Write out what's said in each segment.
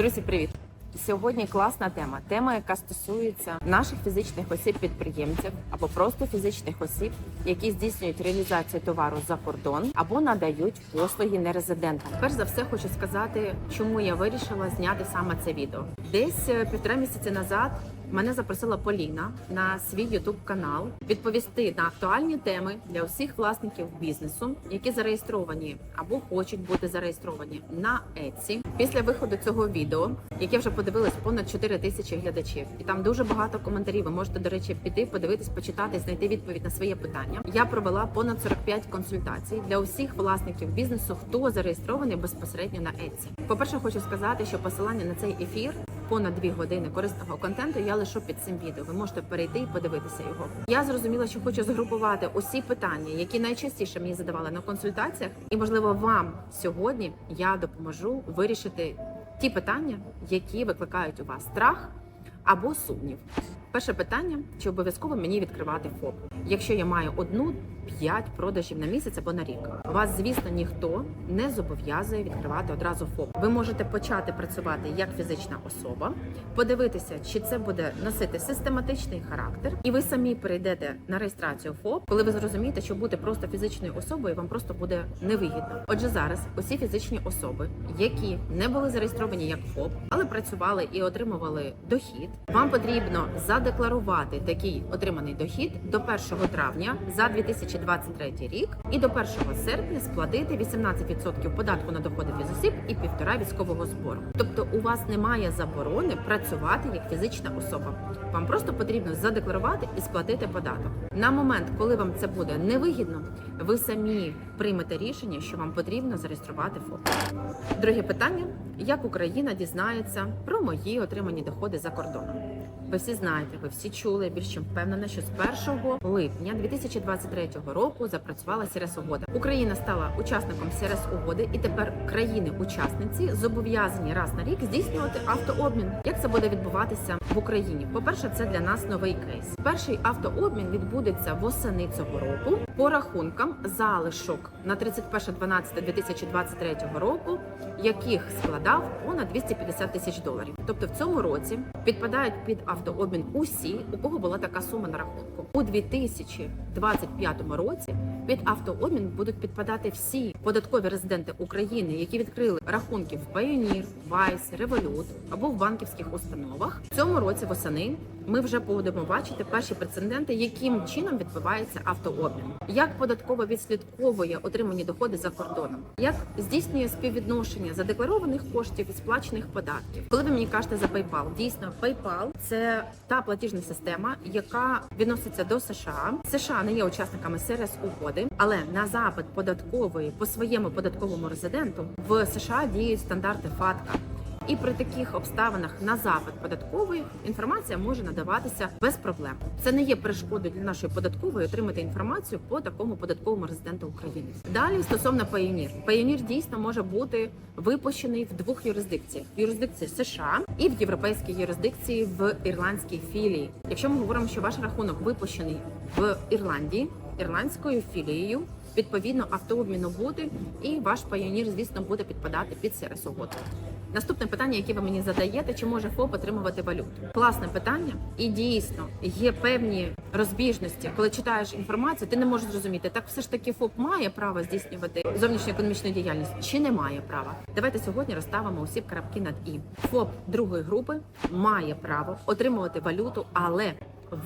Друзі, привіт! Сьогодні класна тема. Тема, яка стосується наших фізичних осіб-підприємців або просто фізичних осіб, які здійснюють реалізацію товару за кордон або надають послуги нерезидентам. Перш за все, хочу сказати, чому я вирішила зняти саме це відео. Десь е, півтора місяці назад мене запросила Поліна на свій ютуб канал відповісти на актуальні теми для усіх власників бізнесу, які зареєстровані або хочуть бути зареєстровані на Etsy. Після виходу цього відео, яке вже подивилось понад 4 тисячі глядачів, і там дуже багато коментарів. Ви можете, до речі, піти, подивитись, почитати, знайти відповідь на своє питання. Я провела понад 45 консультацій для усіх власників бізнесу, хто зареєстрований безпосередньо на Etsy. По перше, хочу сказати, що посилання на цей ефір. Понад дві години корисного контенту я лишу під цим відео. Ви можете перейти і подивитися його. Я зрозуміла, що хочу згрупувати усі питання, які найчастіше мені задавали на консультаціях, і можливо вам сьогодні я допоможу вирішити ті питання, які викликають у вас страх або сумнів. Перше питання: чи обов'язково мені відкривати ФОП? Якщо я маю одну п'ять продажів на місяць або на рік, вас, звісно, ніхто не зобов'язує відкривати одразу ФОП. Ви можете почати працювати як фізична особа, подивитися, чи це буде носити систематичний характер, і ви самі перейдете на реєстрацію ФОП, коли ви зрозумієте, що бути просто фізичною особою вам просто буде невигідно. Отже, зараз усі фізичні особи, які не були зареєстровані як ФОП, але працювали і отримували дохід, вам потрібно задекларувати такий отриманий дохід до 1 травня за 2023 рік і до 1 серпня сплатити 18% податку на доходи фізосіб і півтора військового збору. Тобто у вас немає заборони працювати як фізична особа. Вам просто потрібно задекларувати і сплатити податок. На момент, коли вам це буде невигідно, ви самі приймете рішення, що вам потрібно зареєструвати ФОП. Друге питання: як Україна дізнається про мої отримані доходи за кордоном? Ви всі знаєте, ви всі чули більш чим впевнена, що з 1 липня 2023 року запрацювала сірес угода. Україна стала учасником сірес угоди, і тепер країни-учасниці зобов'язані раз на рік здійснювати автообмін. Як це буде відбуватися в Україні? По перше, це для нас новий кейс. Перший автообмін відбудеться восени цього року по рахункам залишок на 31.12.2023 року, яких складав понад 250 тисяч доларів. Тобто в цьому році підпадають під автообмін усі, у кого була така сума на рахунку. У 2025 році під автообмін будуть підпадати всі податкові резиденти України, які відкрили рахунки в Payoneer, Vice, Revolut або в банківських установах. В цьому році восени ми вже будемо бачити перші прецеденти, яким чином відбувається автообмін, як податково відслідковує отримані доходи за кордоном, як здійснює співвідношення задекларованих коштів і сплачених податків. Коли ви мені кажете за PayPal, дійсно PayPal – це та платіжна система, яка відноситься до США. США не є учасниками СРС угоди, але на запит податкової по своєму податковому резиденту в США діють стандарти ФАТКА. І при таких обставинах на запит податкової інформація може надаватися без проблем. Це не є перешкодою для нашої податкової отримати інформацію по такому податковому резиденту України. Далі стосовно Payoneer. Payoneer дійсно може бути випущений в двох юрисдикціях: в юрисдикції США і в європейській юрисдикції в ірландській філії. Якщо ми говоримо, що ваш рахунок випущений в Ірландії ірландською філією. Відповідно, автообміну буде, і ваш пайонір, звісно, буде підпадати під сервіс угоди. Наступне питання, яке ви мені задаєте, чи може ФОП отримувати валюту? Класне питання, і дійсно є певні розбіжності. Коли читаєш інформацію, ти не можеш зрозуміти, так все ж таки ФОП має право здійснювати зовнішню економічну діяльність чи не має права. Давайте сьогодні розставимо усі крапки над і ФОП другої групи має право отримувати валюту, але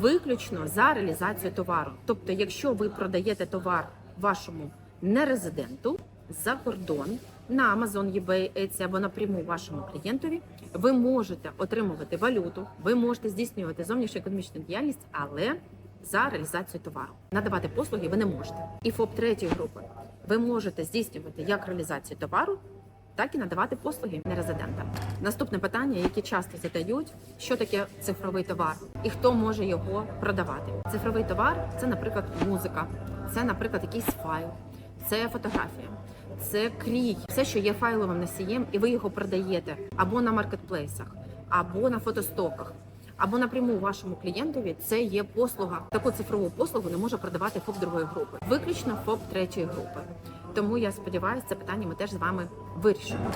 виключно за реалізацію товару. Тобто, якщо ви продаєте товар вашому нерезиденту за кордон на Amazon, eBay, Etsy або напряму вашому клієнтові, ви можете отримувати валюту, ви можете здійснювати зовнішню економічну діяльність, але за реалізацію товару надавати послуги ви не можете. І ФОП третьої групи ви можете здійснювати як реалізацію товару. Так і надавати послуги нерезидентам. Наступне питання, яке часто задають, що таке цифровий товар і хто може його продавати. Цифровий товар це, наприклад, музика, це, наприклад, якийсь файл, це фотографія, це крій, все, що є файловим носієм, і ви його продаєте або на маркетплейсах, або на фотостоках. Або напряму вашому клієнтові це є послуга. Таку цифрову послугу не може продавати ФОП другої групи, виключно ФОП третьої групи. Тому я сподіваюся, це питання ми теж з вами вирішимо.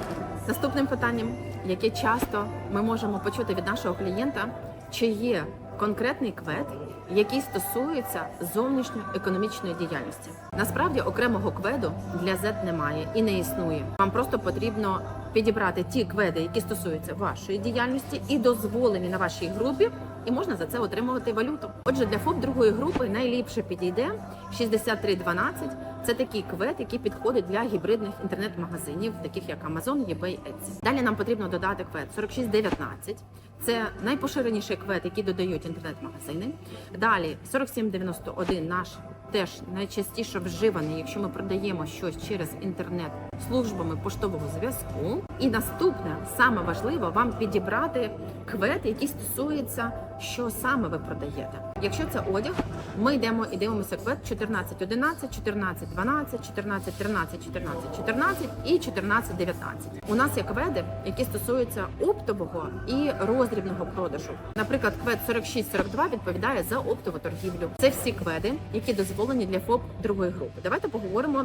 Наступним питанням, яке часто ми можемо почути від нашого клієнта, чи є конкретний квет, який стосується зовнішньоекономічної діяльності. Насправді окремого кведу для Z немає і не існує. Вам просто потрібно підібрати ті кведи, які стосуються вашої діяльності і дозволені на вашій групі, і можна за це отримувати валюту. Отже, для ФОП другої групи найліпше підійде 6312. Це такий квет, який підходить для гібридних інтернет-магазинів, таких як Amazon, eBay, Etsy. Далі нам потрібно додати квет 4619. Це найпоширеніший квет, який додають інтернет-магазини. Далі 4791 наш теж найчастіше вживаний, якщо ми продаємо щось через інтернет службами поштового зв'язку. І наступне, саме важливо, вам підібрати квет, який стосується, що саме ви продаєте. Якщо це одяг, ми йдемо і дивимося квет 1411, 1412, 1413, 1414 і 1419. У нас є кведи, які стосуються оптового і роздрібного продажу. Наприклад, квет 4642 відповідає за оптову торгівлю. Це всі кведи, які дозволені для ФОП другої групи. Давайте поговоримо.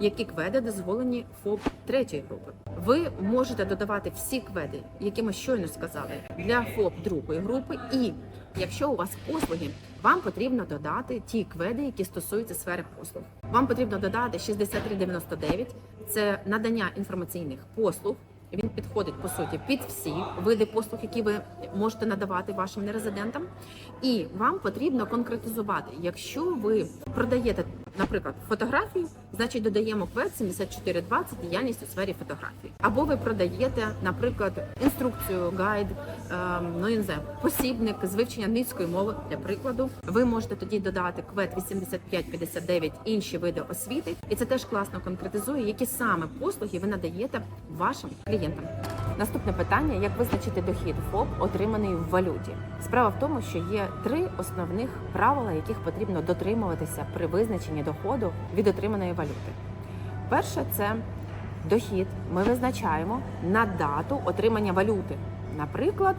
Які кведи дозволені ФОП третьої групи? Ви можете додавати всі кведи, які ми щойно сказали, для ФОП другої групи. І якщо у вас послуги, вам потрібно додати ті кведи, які стосуються сфери послуг. Вам потрібно додати 6399 – це надання інформаційних послуг. Він підходить по суті під всі види послуг, які ви можете надавати вашим нерезидентам. І вам потрібно конкретизувати, якщо ви продаєте, наприклад, фотографії, значить додаємо квет 7420 діяльність у сфері фотографії. Або ви продаєте, наприклад, інструкцію, гайд, ем, ну я не посібник з вивчення англійської мови. Для прикладу, ви можете тоді додати квет 8559 інші види освіти, і це теж класно конкретизує, які саме послуги ви надаєте вашим клієнтам. Наступне питання: як визначити дохід ФОП, отриманий в валюті? Справа в тому, що є три основних правила, яких потрібно дотримуватися при визначенні доходу від отриманої валюти. Перше це дохід. Ми визначаємо на дату отримання валюти. Наприклад,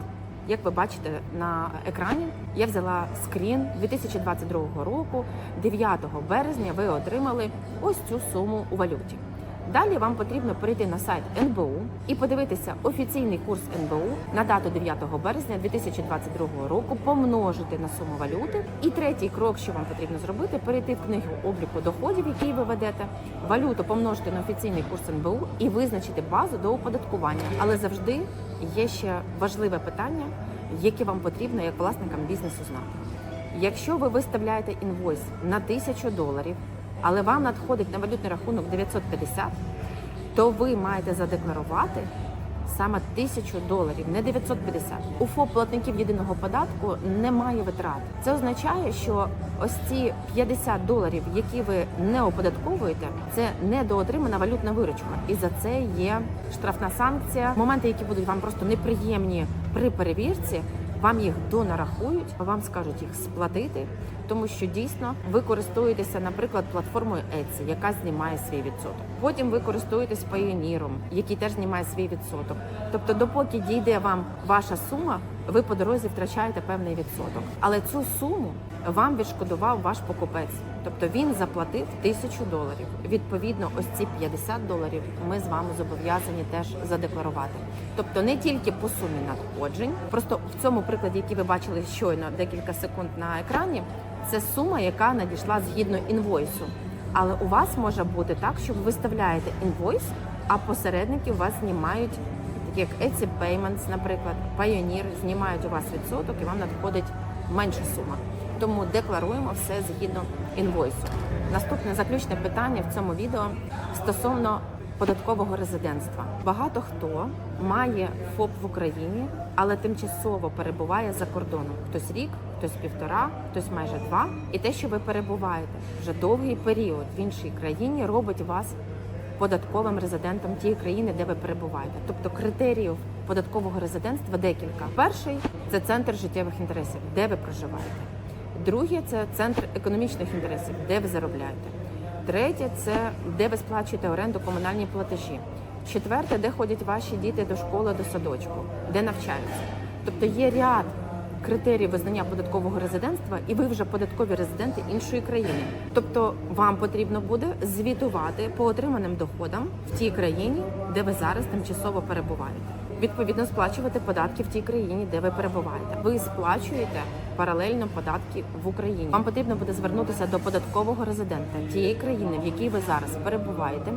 як ви бачите на екрані, я взяла скрін 2022 року, 9 березня ви отримали ось цю суму у валюті. Далі вам потрібно перейти на сайт НБУ і подивитися офіційний курс НБУ на дату 9 березня 2022 року, помножити на суму валюти. І третій крок, що вам потрібно зробити, перейти в книгу обліку доходів, який ви ведете, валюту помножити на офіційний курс НБУ і визначити базу до оподаткування. Але завжди є ще важливе питання, яке вам потрібно як власникам бізнесу знати. Якщо ви виставляєте інвойс на тисячу доларів, але вам надходить на валютний рахунок 950, то ви маєте задекларувати саме тисячу доларів, не 950. У ФОП платників єдиного податку немає витрат. Це означає, що ось ці 50 доларів, які ви не оподатковуєте, це недоотримана валютна виручка, і за це є штрафна санкція. Моменти, які будуть вам просто неприємні при перевірці. Вам їх донарахують, вам скажуть їх сплатити, тому що дійсно ви користуєтеся, наприклад, платформою Etsy, яка знімає свій відсоток. Потім ви користуєтесь Payoneer, який теж знімає свій відсоток. Тобто, допоки дійде вам ваша сума, ви по дорозі втрачаєте певний відсоток. Але цю суму вам відшкодував ваш покупець. Тобто він заплатив тисячу доларів. Відповідно, ось ці 50 доларів ми з вами зобов'язані теж задекларувати. Тобто не тільки по сумі надходжень, просто в цьому прикладі, який ви бачили щойно декілька секунд на екрані, це сума, яка надійшла згідно інвойсу. Але у вас може бути так, що ви виставляєте інвойс, а посередники у вас знімають, такі як Etsy Payments, наприклад, Payoneer, знімають у вас відсоток і вам надходить менша сума. Тому декларуємо все згідно інвойсу. Наступне заключне питання в цьому відео стосовно податкового резидентства. Багато хто має ФОП в Україні, але тимчасово перебуває за кордоном. Хтось рік, хтось півтора, хтось майже два. І те, що ви перебуваєте вже довгий період в іншій країні, робить вас податковим резидентом тієї країни, де ви перебуваєте. Тобто критеріїв податкового резидентства декілька. Перший це центр життєвих інтересів, де ви проживаєте. Друге це центр економічних інтересів, де ви заробляєте. Третє це де ви сплачуєте оренду комунальні платежі. Четверте, де ходять ваші діти до школи, до садочку, де навчаються. Тобто є ряд критерії визнання податкового резидентства, і ви вже податкові резиденти іншої країни. Тобто вам потрібно буде звітувати по отриманим доходам в тій країні, де ви зараз тимчасово перебуваєте. Відповідно, сплачувати податки в тій країні, де ви перебуваєте. Ви сплачуєте паралельно податки в Україні. Вам потрібно буде звернутися до податкового резидента тієї країни, в якій ви зараз перебуваєте,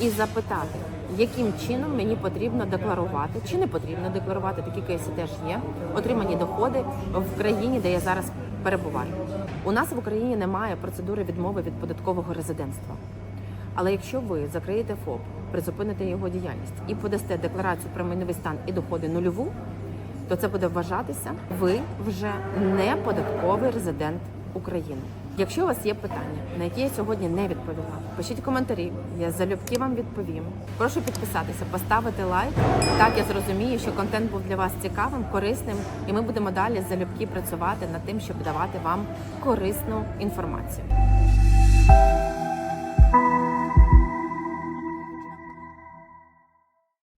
і запитати, яким чином мені потрібно декларувати, чи не потрібно декларувати такі кейси теж є. Отримані доходи в країні, де я зараз перебуваю. У нас в Україні немає процедури відмови від податкового резидентства. Але якщо ви закриєте ФОП, призупините його діяльність і подасте декларацію про майновий стан і доходи нульову, то це буде вважатися, ви вже не податковий резидент України. Якщо у вас є питання, на які я сьогодні не відповіла, пишіть коментарі, я залюбки вам відповім. Прошу підписатися, поставити лайк. Так я зрозумію, що контент був для вас цікавим, корисним, і ми будемо далі залюбки працювати над тим, щоб давати вам корисну інформацію.